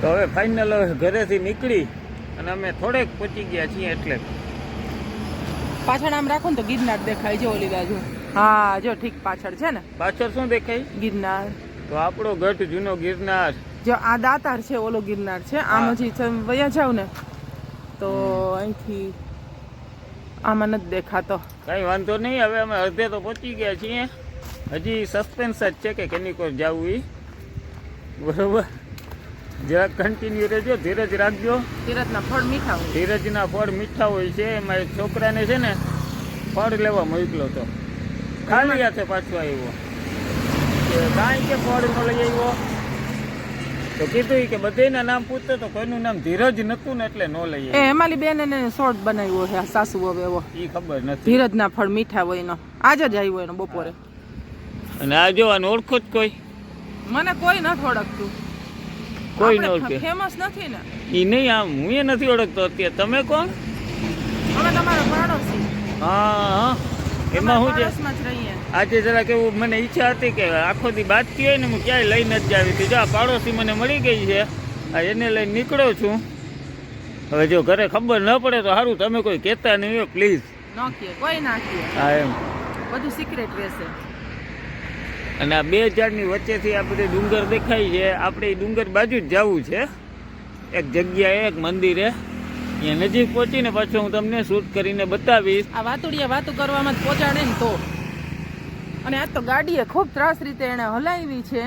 તો હવે ફાઇનલ હવે ઘરેથી નીકળી અને અમે થોડેક પહોંચી ગયા છીએ એટલે. પાછળ આમ રાખો ને તો ગિરનાર દેખાય છે ઓલી બાજુ. હા જો ઠીક પાછળ છે ને. પાછળ શું દેખાય? ગિરનાર. તો આપણો ગઢ જૂનો ગિરનાર. જો આ દાતાર છે ઓલો ગિરનાર છે આમ હજી વયા જાવ ને તો અહીંથી આમાં નથી દેખાતો. કઈ વાંધો નહીં હવે અમે અડધે તો પહોંચી ગયા છીએ. હજી સસ્પેન્સ જ છે કે કેની કોર જવું બરોબર? જરાક કન્ટિન્યુ રહેજો ધીરજ રાખજો. ધીરજના ફળ મીઠા હોય. ધીરજના ફળ મીઠા હોય છે એમાં એક છોકરાને છે ને ફળ લેવા મોકલો તો. ખાલી હાથે પાછો આવ્યો. કે કાંઈ કે ફળ ન લઈ આવ્યો. તો કીધું કે બધાના નામ પૂછતો તો કોઈનું નામ ધીરજ નતું ને એટલે ન લઈ એ હેમાલી બેન એને શોર્ટ બનાવ્યો છે આ સાસુ હવે એવો. એ ખબર નથી. ધીરજના ફળ મીઠા હોય એનો. આજ જ આવ્યો એનો બપોરે. અને આ જોવાનું ઓળખો જ કોઈ. મને કોઈ નથી ઓળખતું. કોઈ ન ઓળખે ફેમસ નથી ને. એ નહીં આમ હું એ નથી ઓળખતો અત્યારે. તમે કોણ? અમે તમારા પાડોશી. હા હા. એમાં હું છે? આજે જરાક એવું મને ઈચ્છા હતી કે આખો દી બાતતી હોય ને હું ક્યાંય લઈ જ આવી હતી જો આ પાડોશી મને મળી ગઈ છે આ એને લઈને નીકળ્યો છું. હવે જો ઘરે ખબર ન પડે તો સારું તમે કોઈ કહેતા નહીં પ્લીઝ ન કહે કોઈ ના કહે હા એમ. બધું સિક્રેટ રહેશે. અને આ બે ઝાડની વચ્ચેથી આ બધે ડુંગર દેખાય છે. આપણે ડુંગર બાજુ જ જવું છે. એક જગ્યાએ એક મંદિરે. ત્યાં નજીક પહોંચીને પાછું હું તમને શૂટ કરીને બતાવીશ. આ વાતુડિયા વાતો કરવામાં જ પહોંચાડે ને તો. અને આ તો ગાડીએ ખૂબ ત્રાસ રીતે એને હલાવી છે.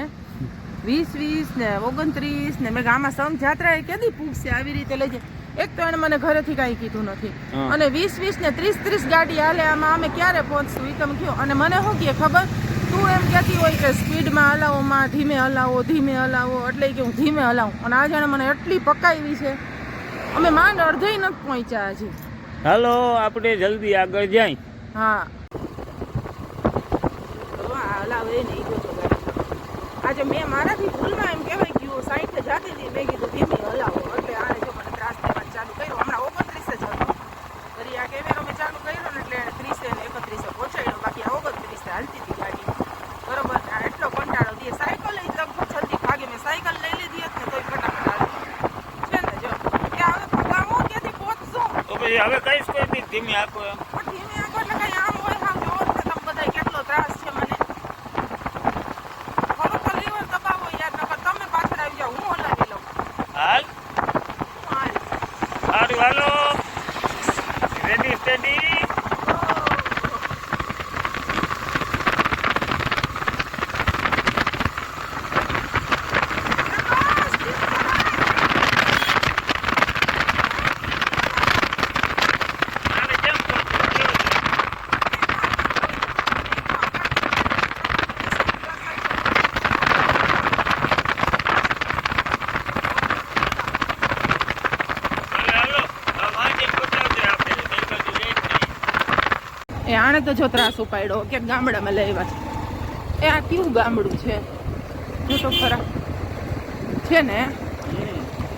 વીસ વીસ ને ઓગણત્રીસ ને મેં આમાં સમ જાત્રા એ કેદી પૂગશે આવી રીતે લઈ જાય. એક તો એને મને ઘરેથી કાંઈ કીધું નથી. અને વીસ વીસ ને ત્રીસ ત્રીસ ગાડી હાલે આમાં અમે ક્યારે પહોંચશું એ તમે કહ્યું અને મને શું કહે ખબર? તું એમ કહેતી હોય કે સ્પીડમાં હલાવો માં ધીમે હલાવો ધીમે હલાવો એટલે કે હું ધીમે હલાવું. અને આ જાણે મને એટલી પકાવી છે. અમે માંડ અડધે નથી પહોંચ્યા હજી હાલો આપણે જલ્દી આગળ જાય. હા. હલાવે નહીં આજે મેં મારાથી ભૂલમાં એમ કહેવાય ગયું સાઈઠ જાતી હતી મેં કીધું ધીમે હલાવો એટલે આને જો મને ત્રાસ દેવાનું ચાલુ કર્યો હમણાં ઓગણત્રીસે જ હતો ફરી આ કેમેરો મેં ચાલુ કર્યો ને એટલે એને ત્રીસે ને એકત્રીસે પહોંચાડ્યો બાકી આ ઓગણત્રીસે હાલતી હતી ગાડી બરોબર ને આ એટલો કંટાળો દે સાયકલ લઈ લગભગ જલ્દી ભાગે મેં સાયકલ લઈ લીધી હતી ને તોય ફટાફટ હાલતી છે ને જો કે હવે પગામો ક્યાંથી પહોંચશું તો પછી હવે કઈશ કોઈ બી ધીમી આપો એમ પણ ધીમે આગળ એટલે કાંઈ આમ હોય હાવ જોવો જ ને તમે બધાય કેટલો ત્રાસ છે મને થોડુંક તો લીવર દબાવો યાર નકર તમે પાછળ આવી જાઓ હું હલાવી લઉં હાલ હું હાલ. સારું હાલો રેડી સ્ટેડી એ તો જો ત્રાસ ઉપાડ્યો કે ગામડામાં લઈ આવ્યા છે. એ આ કયું ગામડું છે? જો તો ખરા. છે ને?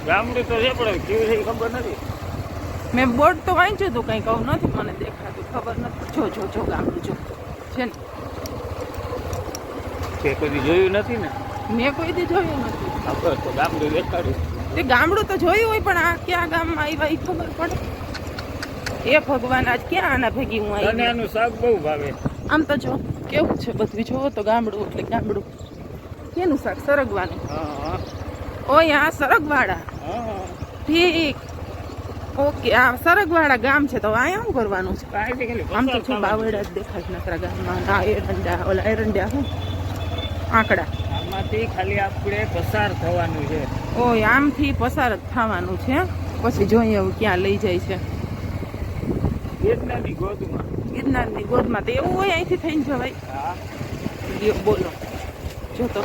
ગામડું તો છે પણ કેવું છે ખબર નથી. મેં બોર્ડ તો વાંચ્યું હતું કંઈ કહું નથી મને દેખાતું ખબર નથી. જો જો જો ગામડું જો. છે ને? કે કોઈ જોયું નથી ને? મેં કોઈ દી જોયું નથી. ખબર તો ગામડું દેખાડ્યું. તે ગામડું તો જોયું હોય પણ આ ક્યાં ગામમાં આવ્યા એ ખબર પડે. એ ભગવાન આજ ક્યાં આના ભેગી હું આવી આનું શાક બહુ ભાવે. આમ તો જો કેવું છે બધું? જો તો ગામડું એટલે ગામડું. કેનું શાક? સરગવાનું? ઓય આ સરગવાડા ઠીક. ઓકે આ સરગવાડા ગામ છે તો અહીંયા શું કરવાનું છે? આમ તો જો બાવડા જ દેખાય છે નકરા ગામમાં. આ એરંડા ઓલા એરંડા હું આંકડા. આમાંથી ખાલી આપણે પસાર થવાનું છે. ઓય આમથી પસાર જ થવાનું છે. પછી જોઈએ ક્યાં લઈ જાય છે. ગિરનારની ગોદમાં. ગિરનારની ગોદમાં તો એવું હોય અહીંથી થઈને જવાય. હા. બોલો. જો તો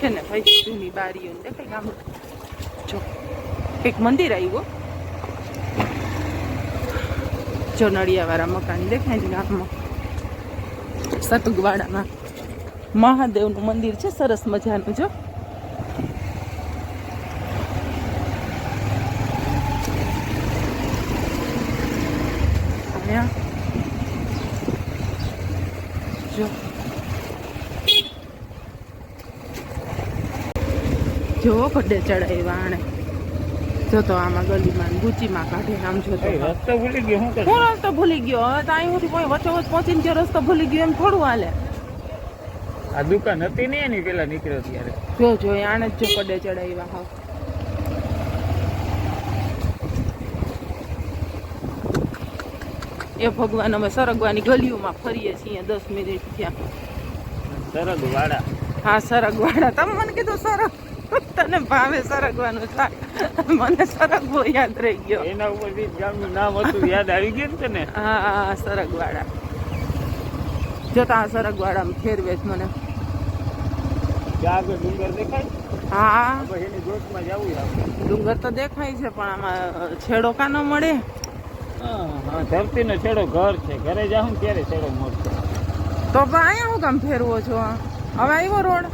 છે ને ભાઈ જૂની બારીઓ દેખાય ગામડું. જો એક મંદિર આવ્યું જો નળિયાવાળા મકાન દેખાય છે ગામમાં. સતુગવાડામાં. મહાદેવનું મંદિર છે સરસ મજાનું જો અહીંયા ખડે ચડાવ્યા આણે. જોતો આમાં ગલીમાં ગુચીમાં કાઢે આમ જો તો રસ્તો ભૂલી ગયો હું રસ્તો ભૂલી ગયો હવે તો અહીંથી કોઈ વચ્ચે વચ્ચે પહોંચીને જે રસ્તો ભૂલી ગયો એમ થોડું હાલે. આ દુકાન હતી ને એની પેલા નીકળ્યો ત્યારે. જો જો આને જ જો પડે ચડાવ્યા હાવ. એ ભગવાન અમે સરગવાની ગલીઓમાં ફરીએ છીએ દસ મિનિટ થયા. સરગવાડા હા સરગવાડા તમે મને કીધું સરગ તને ભાવે સરગવાનું શાક મને સરગવો યાદ રહી ગયો. એના ઉપરથી ગામનું નામ હતું યાદ આવી ગયું ને તને? હા સરગવાડા જોતા આ સરગવાડામાં ફેરવે છે મને. હા. ડુંગર તો દેખાય છે પણ આમાં છેડો કા ન મળે ધરતીનો છેડો ઘર છે. ઘરે જાઉં ત્યારે છેડો મળશે. તો પણ અહીંયા હું કામ ફેરવો છો? હવે આવ્યો રોડ?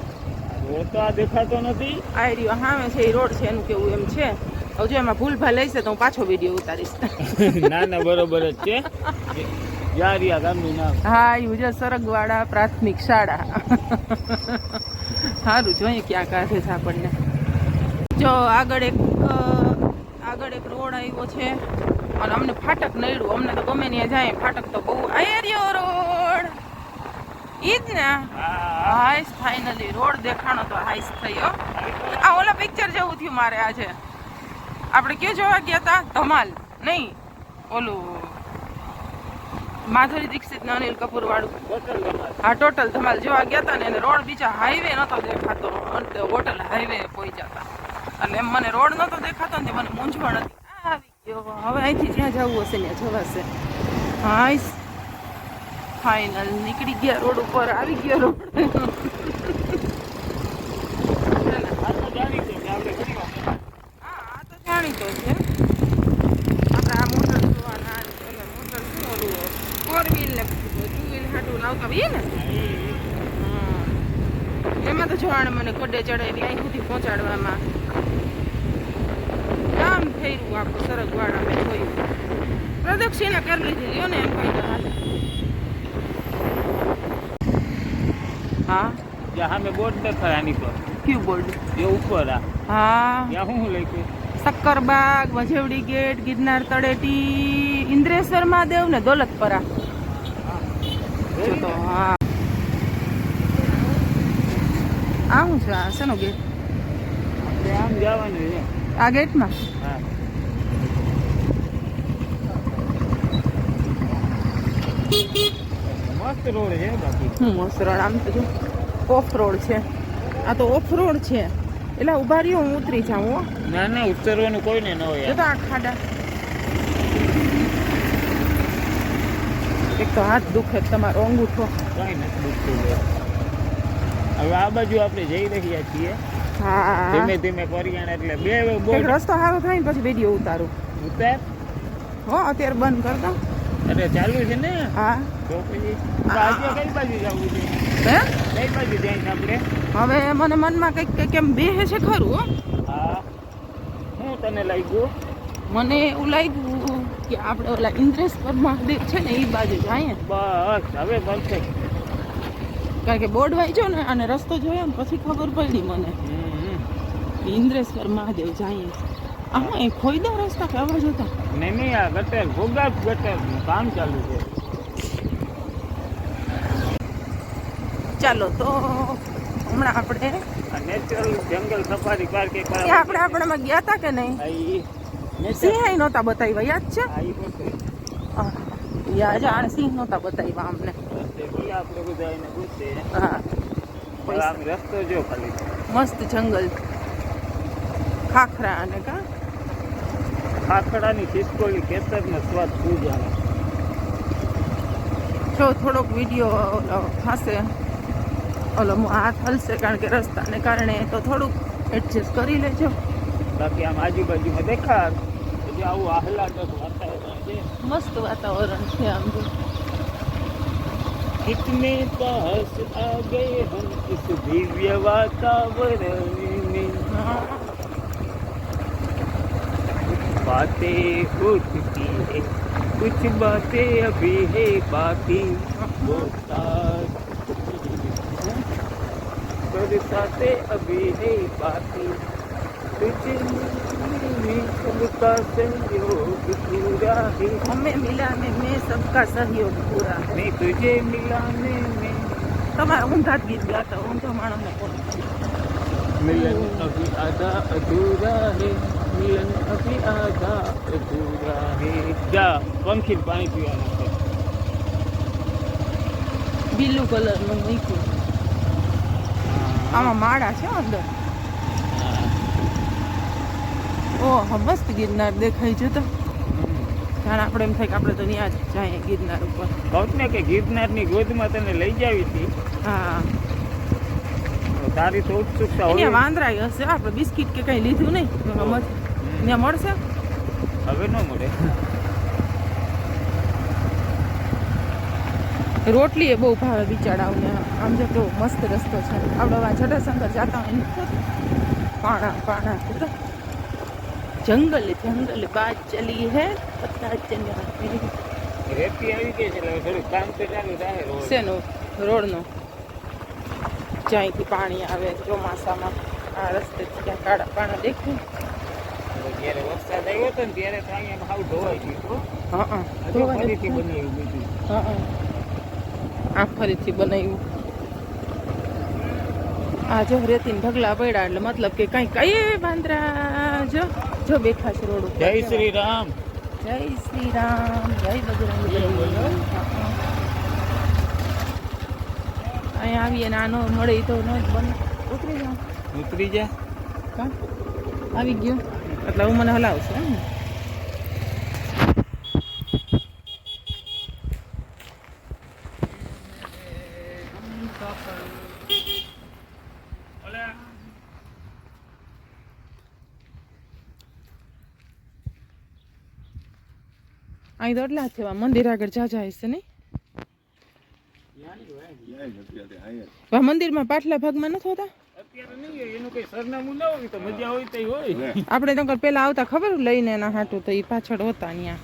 રોડ તો આ દેખાતો નથી. આ રહ્યો સામે છે એ રોડ છે એનું કેવું એમ છે. હવે જો એમાં ભૂલ ભાલ લઈશે તો હું પાછો વીડિયો ઉતારીશ. ના ના બરોબર જ છે. જારિયા ગામનું નામ. હા છે સરગવાડા પ્રાથમિક શાળા. સારું જોઈએ ક્યાં કાઢે છે આપણને. જો આગળ એક આગળ એક રોડ આવ્યો છે. અને અમને ફાટક નડ્યું. અમને તો ગમે ત્યાં જાય ફાટક તો બહુ આયર્યો રોડ! ઈ જ ને? હાઈસ ફાઇનલી. રોડ દેખાણો તો હાઈસ થયો આ ઓલા પિક્ચર જેવું થયું મારે આજે. આપણે ક્યાં જોવા ગયા હતા ધમાલ. નહીં. ઓલું માધુરી દીક્ષિત ને અનિલ કપૂર વાળું. હા, ટોટલ ધમાલ જોવા ગયા હતા ને એને રોડ બીજા હાઈવે નતો દેખાતો. અંતે હોટલ હાઈવે પહોંચ્યા હતા એટલે એમ મને રોડ નતો દેખાતો ને મને મૂંઝવણ હતી. આવી ગયો. હવે અહીંથી જ્યાં જવું હશે ત્યાં જવાશે. હાઈસ ફાઇનલ નીકળી ગયા રોડ ઉપર. આવી ગયા રોડ આપણે જાણીતો છે આપણે આ મોટર જોવાના મોટર શું ઓલું ફોર વ્હીલ ને ટુ વ્હીલ હાટું ને એમાં તો જોવાને મને ખડે ચડાવી, અહીં સુધી પહોંચાડવામાં. આમ ફેર્યું આખું સરગવાડા મેં જોયું. પ્રદક્ષિણા કરી લીધી, લ્યો ને એમ કઈ હાલે. હા? જ્યાં સામે બોર્ડ દેખાય આની પર. કયું બોર્ડ? એ ઉપર આ. હા. ત્યાં શું શું લખ્યું? સક્કરબાગ વજેવડી ગેટ ગિરનાર તળેટી ઇન્દ્રેશ્વર મહાદેવ ને દોલતપરા. તો હા. આ શું છે? આ શેનો ગેટ આમ જવાનું છે. આ ગેટમાં? હા. મસ્ત રોડ છે બાકી. હું આમ તો જો ઓફ રોડ છે. આ તો ઓફ રોડ છે. એટલે ઊભા રહ્યો હું ઉતરી જાઉં હો. ના ના ઉતરવાનું કોઈને ન હોય તો આ ખાડા. એક તો હાથ દુખે તમારો અંગૂઠો કઈ નથી દુખતું હવે આ બાજુ આપણે જઈ રહ્યા છીએ. ધીમે ધીમે પરિયાણ એટલે બે રસ્તો સારો થાય ને પછી વીડિયો ઉતારું. ઉતાર. હો અત્યારે બંધ કર દો. અરે ચાલુ છે ને? હા. તો પછી આજે કઈ બાજુ જવું છે? હે? કઈ બાજુ જઈને આપણે? હવે મને મનમાં કંઈક કંઈક એમ બેહે છે ખરું હો. હા. તને લાગ્યું? મને એવું લાગ્યું કે આપણે ઓલા ઇન્દ્રેશ્વર મહાદેવ છે ને એ બાજુ જાય બસ હવે પરફેક્ટ કારણ કે બોર્ડ વાંચ્યો ને અને રસ્તો જોયો ને પછી ખબર પડી મને. ઇન્દ્રેશ્વર મહાદેવ જાય આમાં એ ખોઈદા રસ્તા કે અવાજ હતા નહીં નહીં આ ગટર ભોગાપ ગટર કામ ચાલુ છે. ચાલો તો હમણાં આપણે નેચરલ જંગલ સફારી પાર્ક એક આપણે આપણામાં ગયા હતા કે નહીં? સિંહ નહોતા બતાવ્યા યાદ છે. યાદ આને સિંહ નહોતા બતાવ્યા અમને. આપણે બધા એને પૂછીએ હા. રસ્તો જો ખાલી. મસ્ત જંગલ. ખાખરા અને કા? ખાખડાની ખિસકોલી કેસરનો સ્વાદ શું જાણે જો થોડોક વિડીયો થશે ઓલો મો હાથ હલશે કારણ કે રસ્તાને કારણે તો થોડુંક એડજસ્ટ કરી લેજો બાકી આમ આજુબાજુમાં દેખાડ પછી આવું આહલાદક વાતાવરણ છે મસ્ત વાતાવરણ છે આમ જો कितने पास आ गए हम इस दिव्य वातावरण बातें उठती है कुछ बातें अभी है बाकी वो साथ बरसाते अभी है बाकी तुझे में सबका संयोग पूरा है हमें मिला में मैं सबका सहयोग पूरा है नहीं तुझे मिलाने में તમારા ઊંધા જ ગીત ગાતા ઊંધો માણસને કોણ मिलन अभी आधा अधूरा है ગિરનાર દેખાય છે તો. કારણ આપણે એમ થાય કે આપણે તો ત્યાં જ જઈએ ગિરનાર ઉપર. કહું ને કે ગિરનાર ગિરનારની ગોદમાં તને લઈ જાવી હતી. હા. તારી તો ઉત્સુકતા હોય. વાંદરાય હશે આપણે બિસ્કિટ કે કઈ લીધું નહીં. ત્યાં મળશે? હવે ન મળે. રોટલી એ બહુ ભાવે બિચારાઓને આમ જો તો મસ્ત રસ્તો છે. આપણે જટાશંકર જતા હોય પાણા પાણા. તો જંગલ જંગલ બાદ ચલી હે. પતા ચલી રેતી આવી ગઈ છે થોડું કામ તો ચાલુ થાય રોજ શેનો રોડનો. જ્યાંથી પાણી આવે ચોમાસામાં. આ રસ્તે ત્યાં કાળા પાણા દેખાય. જ્યારે વરસાદ આવ્યો હતો ને ત્યારે તો અહીંયા હાવ ધોવાઈ ગયું હા. હા ફરીથી બનાવ્યું બધું હા હા. આ ફરીથી બનાવ્યું. આ જો રેતીન ઢગલા પડ્યા એટલે મતલબ કે કઈ કઈ બાંદ્રા જો જો બેઠા છે રોડ ઉપર. જય શ્રી રામ. જય શ્રી રામ. જય બજરંગ. અહીંયા આવીએ નાનો આનો મળે તો ન જ બને. ઉતરી જાઓ. ઉતરી જા. આવી ગયો? એટલે હું મને હલાવશું એમ અહીં તો એટલા જ છે મંદિર આગળ જાજા છે નહીં? વા મંદિરમાં પાછલા ભાગમાં નથી હોતા? આપણે તો પેલા આવતા ખબર લઈને એના હાટું તો એ પાછળ હોતા ત્યાં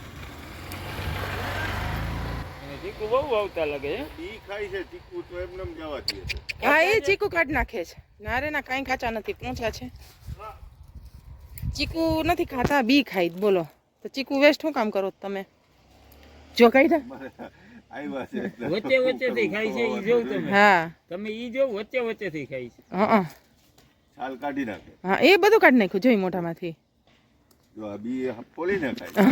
ચીકુ બહુ આવતા લાગે ઈ ખાય છે ચીકુ તો એમને જવા દે છે. હા એ ચીકુ કાઢ નાખે છે. ના ના કાંઈ કાચા નથી પૂંછા છે. ચીકુ નથી ખાતા બી ખાઈ જ બોલો. તો ચીકુ વેસ્ટ શું કામ કરો તમે? જો કાઢ્યા આવ્યા વચ્ચે વચ્ચે થી ખાય છે ઈ જોવ તમે. હા. તમે ઈ જો વચ્ચે વચ્ચે થી ખાય છે. હા. છાલ કાઢી નાખે. હા એ બધું કાઢી નાખ્યું જોઈ મોઢામાંથી. જો આ બી પોલીને ખાય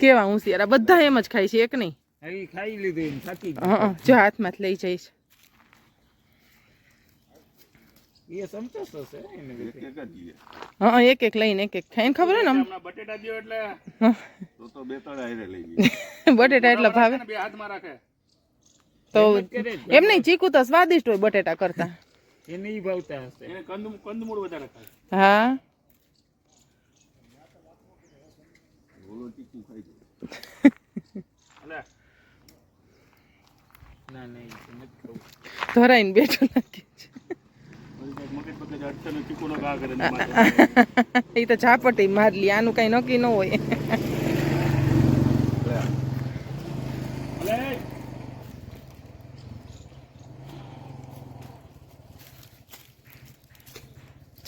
કેવા હું સિયારા બધા એમ જ ખાય છે એક નહીં. હવે ખાઈ લીધું એમ થાકી હા જો હાથમાંથી લઈ જઈશ. એ હશે હા એક એક લઈને એક એક ખાઈને ખબર હોય ને બટેટા દ્યો એટલે તો તો બે ત્રણ હારે લઈ બટેટા એટલે ભાવે? બે હાથમાં રાખે. તો. એમ નહીં ચીકુ તો સ્વાદિષ્ટ હોય બટેટા કરતા. એને ઈ ભાવતા હશે. એને કંદ કંદમૂળ વધારે ખાય. હા? ઓલો ચીકુ ખાઈ જાય ના ના નથી ખાવું. ધરાઈને બેઠું લાગે છે. એ તો ઝાપટી મારલી આનું કઈ નક્કી ન હોય.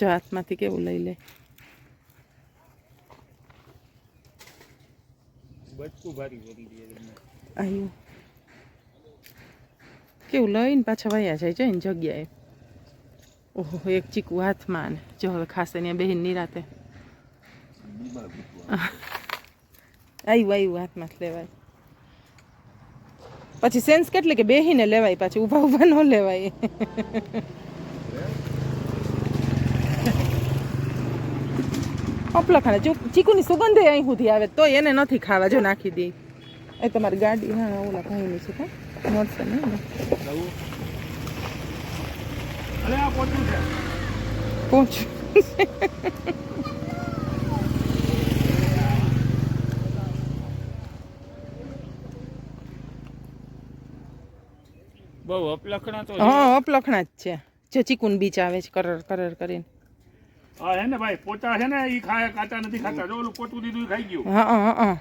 જો હાથમાંથી કેવું લઈ લે આવ્યું કેવું લઈને પાછા વયા જાય છે એની જગ્યાએ ઓહો એક ચીકુ હાથમાં ને જો હવે ખાસ ત્યાં બહેન નિરાતે આવ્યું આવ્યું હાથમાં લેવાય પછી સેન્સ કેટલી કે બેહીને લેવાય પાછી ઊભા ઊભા ન લેવાય અપલા ખાને જો ચીકુની સુગંધ અહીં સુધી આવે તો એને નથી ખાવા જો નાખી દે. એ તમારી ગાડી હા ઓલા ભાઈની છે કા? મળશે ને પહોંચ બહુ અપલખણા તો હા અપલખણા જ છે. જો ચીકુન બીચ આવે છે કરર કરર કરીને. હા હે ને ભાઈ પોચા છે ને એ ખાય કાચા નથી ખાતા. જો ઓલું પોચું દીધું ઈ ખાઈ ગયું. હા હા હા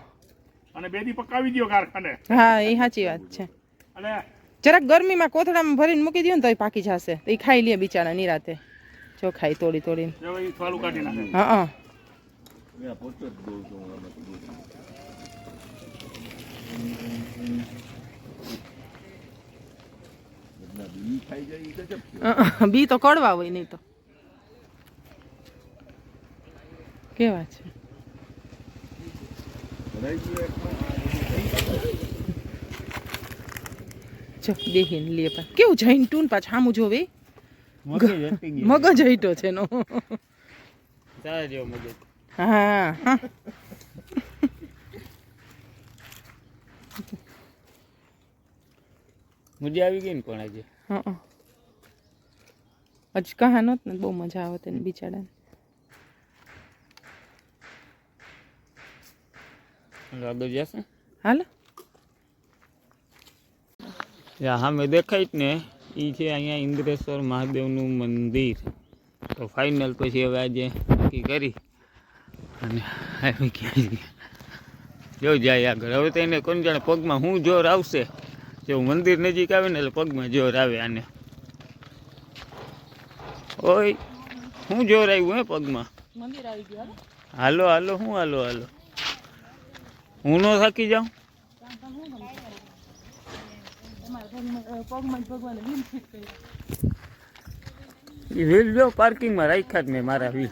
અને બે દી પકાવી દો કારખાને. હા એ સાચી વાત છે. અને જરાક ગરમીમાં કોથળામાં ભરીને મૂકી દો ને તો એ પાકી જશે. તો એ ખાઈ લે બિચારા નિરાતે. ચોખાઈ તોડી તોડીને. થોડું કાઢી નાખે. હા હા. પોતે જ ખાઈ. બી તો કડવા હોય નહીં તો. કેવા છે? જો બેહીને લે પણ કેવું જૈન ટૂન પાછું આમું જોવે? મગજ હઈટો છે નો હા હા. મજા આવી ગઈ ને પણ આજે? હા હજી કહા નહોત ને બહુ મજા આવે તેને બિચારાને. આગળ જશે હાલ. સામે દેખાય જ ને એ છે અહીંયા ઇન્દ્રેશ્વર મહાદેવનું મંદિર. તો ફાઇનલ પછી હવે આજે નક્કી કરી. અને આવી ગયા જો જાય આગળ. હવે તો એને કોણ જાણે પગમાં શું જોર આવશે. જો મંદિર નજીક આવે ને એટલે પગમાં જોર આવે આને. ઓય શું જોર આવ્યું હે પગમાં. મંદિર આવી ગયું હાલો. હાલો શું હાલો હાલો. હું ન થાકી જાઉં? વ્હીલ જો, પાર્કિંગમાં રાખ્યા જ મેં મારા વ્હીલ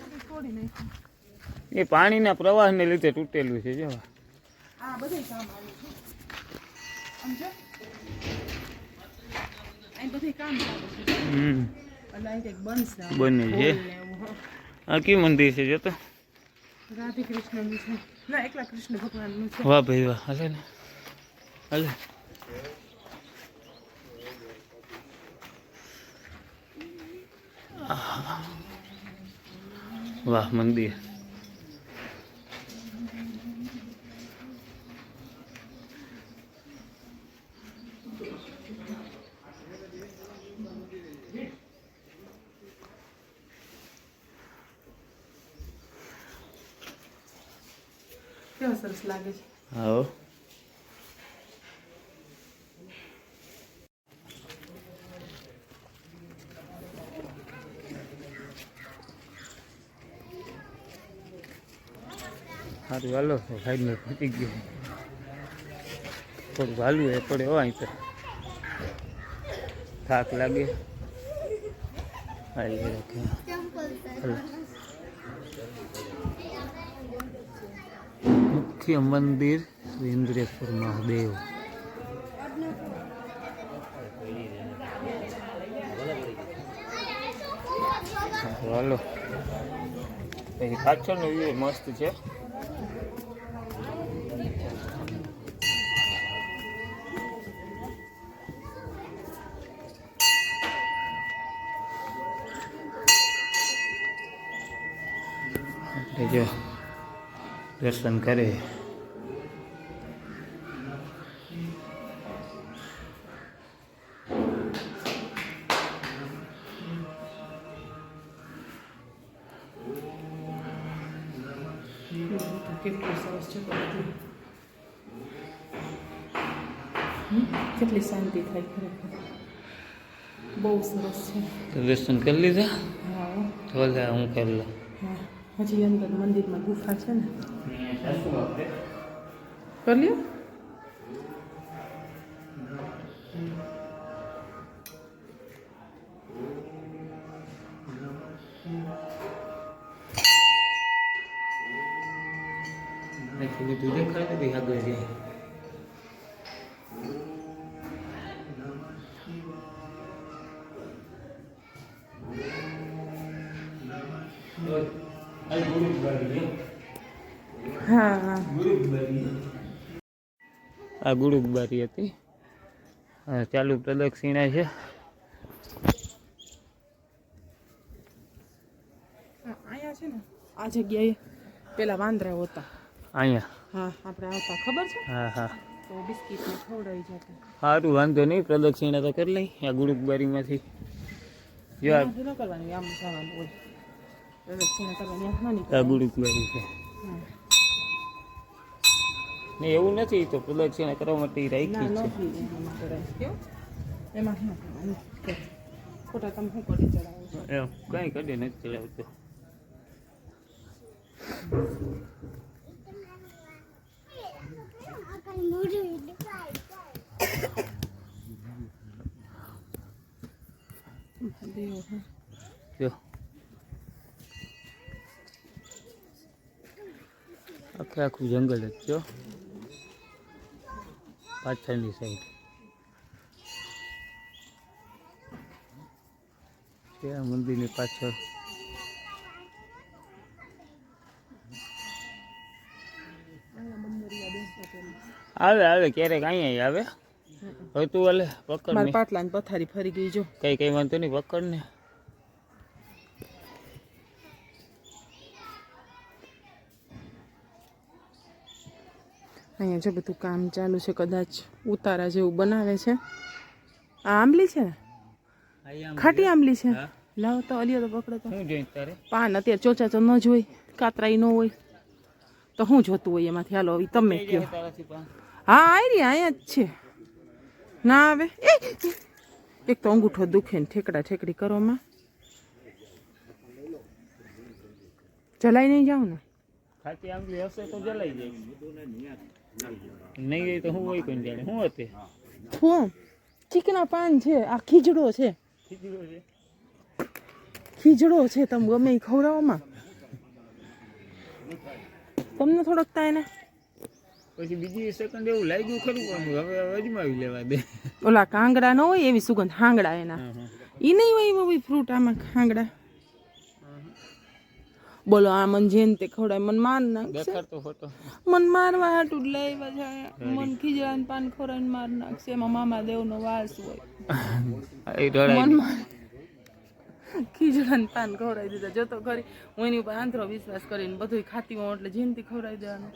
એ પાણીના પ્રવાહને લીધે તૂટેલું છે, જો. બને છે. આ કયું મંદિર છે, જોતો? રાધે કૃષ્ણનું છે. ના એકલા કૃષ્ણ ભગવાનનું છે. વાહ ભાઈ વાહ હાલે ને. હાલે. વાહ મંદિર કેવો સરસ લાગે છે. સારું હાલો ફાઇનલ ફૂટી ગયું. થોડું હાલવું એ પડે હોય તો. થાક લાગે. હાલી રાખે હાલો. મુખ્ય મંદિર શ્રી ઇન્દ્રેશ્વર મહાદેવ. હાલો. પાછળનો વ્યૂ મસ્ત છે. દર્શન કરે. કેટલું શાંતિ થાય ખરેખર બહુ સરસ છે. દર્શન કરી લીધા? હા. હું કરી લઉં. હજી અંદર મંદિરમાં ગુફા છે ને. કરી લ્યો નથી બધું દેખાય ને ભાઈ આગળ જાય હા. હા આ ગુરુદ્વારી હતી. ચાલુ પ્રદક્ષિણા છે. અહીંયા છે ને આ જગ્યાએ પેલા વાંદરા હતા. અહીંયા? હા આપણે આવતા ખબર છે? હા હા. તો બિસ્કિટ ખવડાવી જતા. સારું વાંધો નહીં પ્રદક્ષિણા તો કરી લઈ આ ગુરુદ્વારીમાંથી જો આ કરવાની આમ જવાનું હોય. પ્રદક્ષિણા કરવાની આ નીકળવાનું. છે. હા. ને એવું નથી તો પ્રદક્ષિણા કરવા માટે ઈ ના રાખી જ છે નથી એમાં કરાય કેવું એમાં શું કરવાનું કે ખોટા તમે શું કરી ચડાવો એમ કંઈ કદી નથી ચલાવતો દેવો હા. જો આખે આખું જંગલ જ જો પાછળની સાઈડ છે. આ મંદિરની પાછળ. આવે આવે ક્યારેક અહીંયા આવે. હવે તું હાલે પકડ પાટલા ને. પથારી ફરી ગઈ જો. કઈ કઈ વાંધો નહીં પકડ ને. અહીંયા જો બધું કામ ચાલુ છે કદાચ ઉતારા જેવું બનાવે છે. આ આંબલી છે ખાટી આંબલી છે. લાવ તો અલિયો તો પકડો તો. જોઈ પાન અત્યારે ચોચા તો ન જ હોય કાતરાઈ ન હોય. તો શું જોતું હોય એમાંથી? હાલો હવે તમે કહો. હા આવી અહીંયા જ છે. ના આવે. એક તો અંગૂઠો દુખે ને ઠેકડા ઠેકડી કરવામાં. જલાઈ નહીં જાઉં ને? ખાટી આંબલી હશે તો જલાઈ જાય. નહીં ગઈ તો હું હોય કોઈ જાણે? શું હતી? હું ચીકના પાન છે આ ખીજડો છે. ખીજડો છે તમે ગમે એ ખવડાવવામાં. તમને થોડોક થાય ને? પછી બીજી સેકન્ડ એવું લાગ્યું ખરું પણ હવે અજમાવી લેવા દે. ઓલા કાંગડા ન હોય એવી સુગંધ હાંગડા એના. ઈ નહીં હોય એવા ફ્રૂટ આમાં હાંગડા? બોલો આ મન જેન તે ખવડાય મન માર નાખશે. મન મારવા હાટું જ લાવ્યા છે. મન ખીજડાને પાન ખોરાઈને માર નાખશે. એમાં મામા દેવનો વાસ હોય. મન ખીજડાને પાન ખવડાવી દીધા. જતો ખરી હું એની ઉપર આંધ્રો વિશ્વાસ કરીને બધું ખાતી હોઉં એટલે જીનથી ખવડાવી દેવાનું.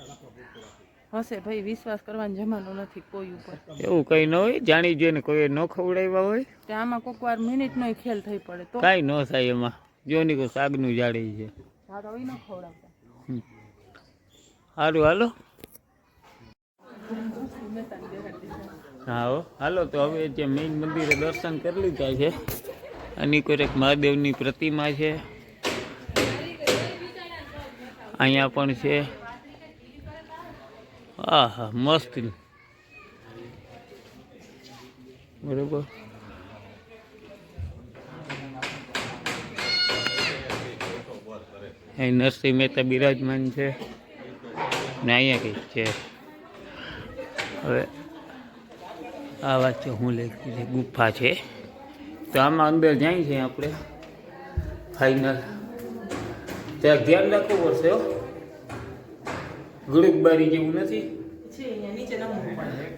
હશે ભાઈ વિશ્વાસ કરવાનો જમાનો નથી કોઈ ઉપર. એવું કઈ ન હોય? જાણી જોઈને કોઈ ન ખવડાવ્યા હોય? તે આમાં કોઈક વાર મિનિટ નો ખેલ થઈ પડે તો. કઈ ન થાય એમાં. જો ની કોઈ સાગનું જાડી છે. ખવડાવતા. સારું હાલો. હા હાલો, તો હવે જે મેઇન મંદિરે દર્શન કરી લીધા છે. આની કોઈ એક મહાદેવની પ્રતિમા છે. અહીંયા પણ છે. હા હા મસ્ત. બરોબર. અહીં નરસિંહ મહેતા બિરાજમાન છે. ને અહીંયા કંઈક છે. હવે આ વાત છે હું લખી છે ગુફા છે. તો આમાં અંદર જાય છે આપણે. ફાઈનલ ત્યાં ધ્યાન રાખવું પડશે હો. ગુડુક જેવું નથી?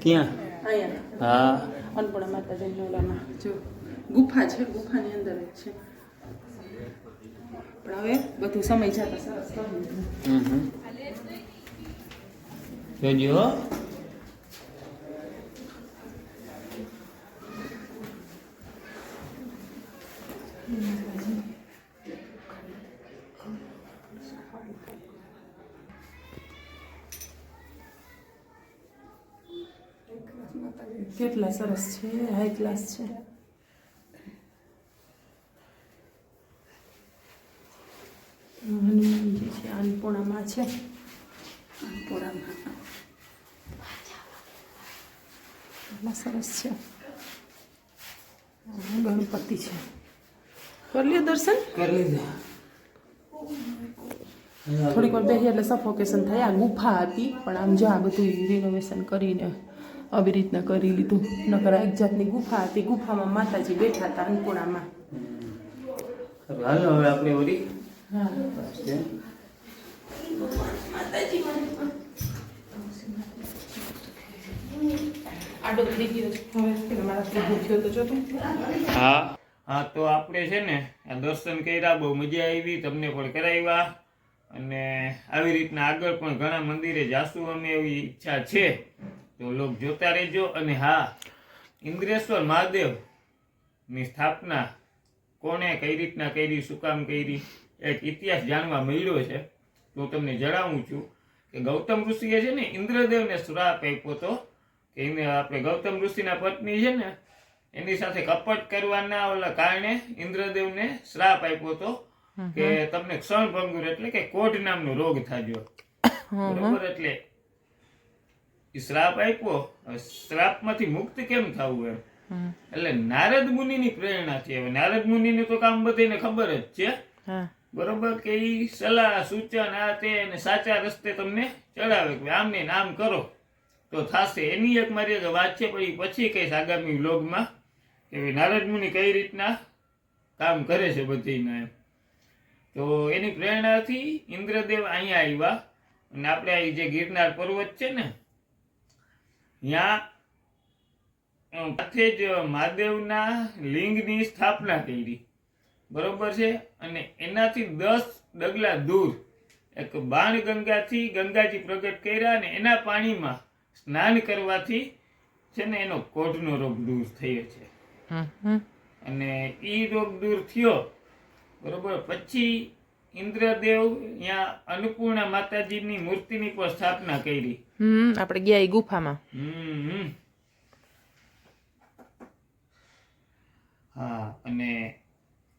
ક્યાં? હા. ગુફા છે ગુફાની અંદર છે. પણ હવે બધું સમય જતા સરસ કરી દીધું. હમ. જોજો કેટલા સરસ છે હાઈ ક્લાસ છે. હનુમાનજી છે અન્નપૂર્ણામાં છે. અન્નપૂર્ણામાં. કેટલા સરસ છે. ગણપતિ છે. કરી લ્યો દર્શન? કરી લીધા. થોડીક વાર બેસી એટલે સફોકેશન થાય. આ ગુફા હતી પણ આમ જો આ બધું રિનોવેશન કરીને આવી રીતના કરી લીધું. નકર એક જાતની ગુફા હતી. ગુફામાં માતાજી બેઠા હતા અન્નપૂર્ણામાં. હાલો હવે આપણે વળી હા. હા, તો આપણે છે ને આ દર્શન કર્યા, બહુ મજા આવી, તમને પણ કરાવ્યા. અને આવી રીતના આગળ પણ ઘણા મંદિરે જાશું અમે એવી ઈચ્છા છે. તો લોક જોતા રહેજો. અને હા, ઇન્દ્રેશ્વર મહાદેવની સ્થાપના કોણે કઈ રીતના કરી, શું કામ કરી? એક ઇતિહાસ જાણવા મળ્યો છે તો તમને જણાવું છું કે ગૌતમ ઋષિએ છે ને ઇન્દ્રદેવને શ્રાપ આપ્યો હતો કે એને આપણે ગૌતમ ઋષિના પત્ની છે ને એની સાથે કપટ કરવાના ઓલા કારણે ઇન્દ્રદેવને શ્રાપ આપ્યો હતો કે તમને ક્ષણભંગુર એટલે કે કોઢ નામનો રોગ થાજો. બરોબર એટલે શ્રાપ આપ્યો શ્રાપ શ્રાપમાંથી મુક્ત કેમ થવું એમ? એટલે નારદ મુનિની પ્રેરણા છે. નારદ નારદ મુનિનું તો કામ બધાને ખબર જ છે. હા. બરોબર, કે એ સલાહ, સૂચન, આ તે અને સાચા રસ્તે તમને ચડાવે કે આમ ને આમ કરો. તો થાશે. એની એક મારી એક વાત છે, પણ એ પછી કહીશ આગામી વ્લોગમાં કે નારદ મુનિ કઈ રીતના કામ કરે છે બધીને એમ. તો એની પ્રેરણાથી ઇન્દ્રદેવ અહીંયા આવ્યા અને આપણે અહીં જે ગિરનાર પર્વત છે ને ત્યાં સાથે જ મહાદેવના લિંગની સ્થાપના કરી. બરોબર છે? અને એનાથી દસ ડગલા દૂર એક બાણ ગંગાથી ગંગાજી પ્રગટ કર્યા અને એના પાણીમાં સ્નાન કરવાથી છે ને એનો કોઢનો રોગ દૂર થયો છે. અને એ રોગ દૂર થયો બરોબર? પછી ઇન્દ્રદેવ ત્યાં અન્નપૂર્ણા માતાજીની મૂર્તિની પણ સ્થાપના કરી. હમ આપણે ગયા એ ગુફામાં. હમ. હા અને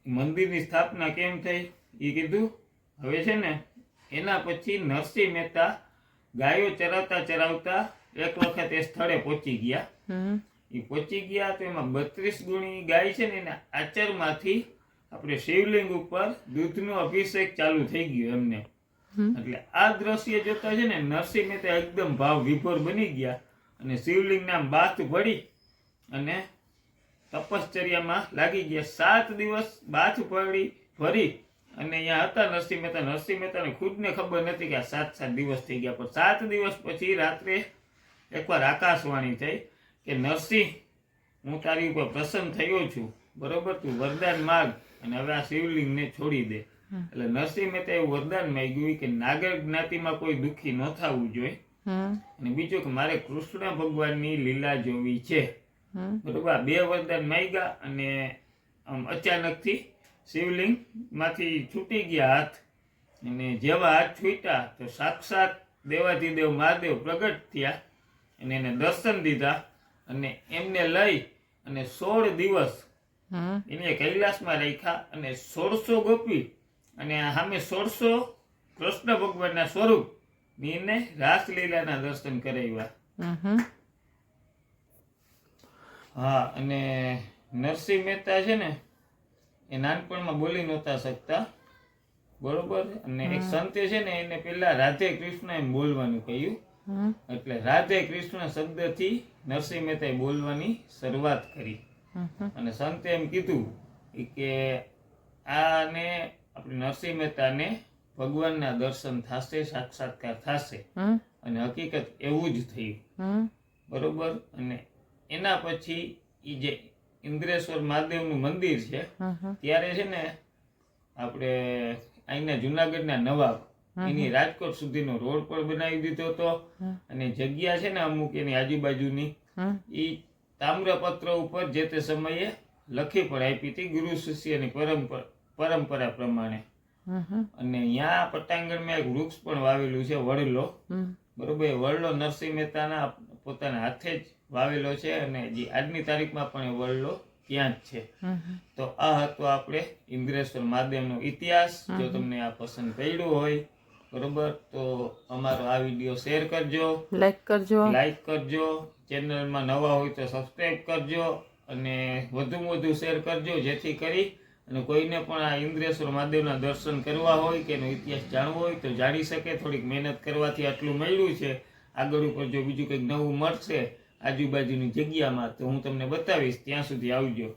મંદિરની સ્થાપના કેમ થઈ? એ કીધું હવે છે ને એના પછી નરસિંહ મહેતા ગાયો ચરાવતા ચરાવતા એક વખત એ સ્થળે પહોંચી ગયા. એ પહોંચી ગયા તો એમાં બત્રીસ ગુણી ગાય છે ને એના આચરમાંથી આપણે શિવલિંગ ઉપર દૂધનો અભિષેક ચાલુ થઈ ગયો એમને. એટલે આ દ્રશ્ય જોતા છે ને નરસિંહ મહેતા એકદમ ભાવ વિભોર બની ગયા અને શિવલિંગના બાથ ભળી અને તપશ્ચર્યામાં લાગી ગયા. સાત દિવસ બાથ ભરી ભરી અને અહીંયા હતા નરસિંહ મહેતા. નરસિંહ મહેતાને ખુદને ખબર નથી કે આ સાત સાત દિવસ થઈ ગયા. પણ સાત દિવસ પછી રાત્રે એકવાર આકાશવાણી થઈ કે નરસિંહ હું તારી ઉપર પ્રસન્ન થયો છું. બરોબર? તું વરદાન માગ અને હવે આ શિવલિંગને છોડી દે. એટલે નરસિંહ મહેતા એવું વરદાન માંગ્યું કે નાગર જ્ઞાતિમાં કોઈ દુઃખી ન થવું જોઈએ. અને બીજું કે મારે કૃષ્ણ ભગવાનની લીલા જોવી છે. બરોબર બે વરદાન માંગ્યા અને આમ અચાનકથી શિવલિંગમાંથી છૂટી ગયા હાથ. અને જેવા હાથ છૂટ્યા તો સાક્ષાત દેવાધિદેવ મહાદેવ પ્રગટ થયા અને એને દર્શન દીધા અને એમને લઈ અને સોળ દિવસ એને કૈલાસમાં રાખ્યા અને સોળસો ગોપી અને સામે સોળસો કૃષ્ણ ભગવાનના સ્વરૂપ એને રાસલીલાના દર્શન કરાવ્યા. હા અને નરસિંહ મહેતા છે ને એ નાનપણમાં બોલી નહોતા શકતા. બરોબર? અને એક સંતે છે ને એને પેલા રાધે કૃષ્ણ એમ બોલવાનું કહ્યું. એટલે રાધે કૃષ્ણ શબ્દથી નરસિંહ મહેતાએ બોલવાની શરૂઆત કરી. અને સંતે એમ કીધું કે આને આપણે નરસિંહ મહેતાને ભગવાનના દર્શન થશે સાક્ષાત્કાર થશે. અને હકીકત એવું જ થયું. બરોબર? અને એના પછી એ જે ઇન્દ્રેશ્વર મહાદેવનું મંદિર છે ત્યારે છે ને આપણે અહીંના જુનાગઢના નવાબ એની રાજકોટ સુધીનો રોડ પણ બનાવી દીધો હતો અને જગ્યા છે ને અમુક એની આજુબાજુની ઈ એ તામ્રપત્ર ઉપર જે તે સમયે લખી પણ આપી હતી ગુરુ શિષ્યની પરંપરા પરંપરા પ્રમાણે. અને અહીંયા પટાંગણમાં એક વૃક્ષ પણ વાવેલું છે વડલો. બરોબર વડલો નરસિંહ મહેતાના પોતાના હાથે જ વાવેલો છે અને જે આજની તારીખમાં પણ એ વડલો ત્યાં જ છે. તો આ હતો આપણે ઇન્દ્રેશ્વર મહાદેવનો ઇતિહાસ. જો તમને આ પસંદ પડ્યું હોય બરોબર તો અમારો આ વીડિયો શેર કરજો. લાઈક કરજો. લાઈક કરજો. ચેનલમાં નવા હોય તો સબસ્ક્રાઈબ કરજો અને વધુમાં વધુ શેર કરજો જેથી કરી અને કોઈને પણ આ ઇન્દ્રેશ્વર મહાદેવના દર્શન કરવા હોય કે એનો ઇતિહાસ જાણવો હોય તો જાણી શકે. થોડીક મહેનત કરવાથી આટલું મળ્યું છે. આગળ ઉપર જો બીજું કંઈક નવું મળશે આજુબાજુની જગ્યામાં તો હું તમને બતાવીશ ત્યાં સુધી આવજો.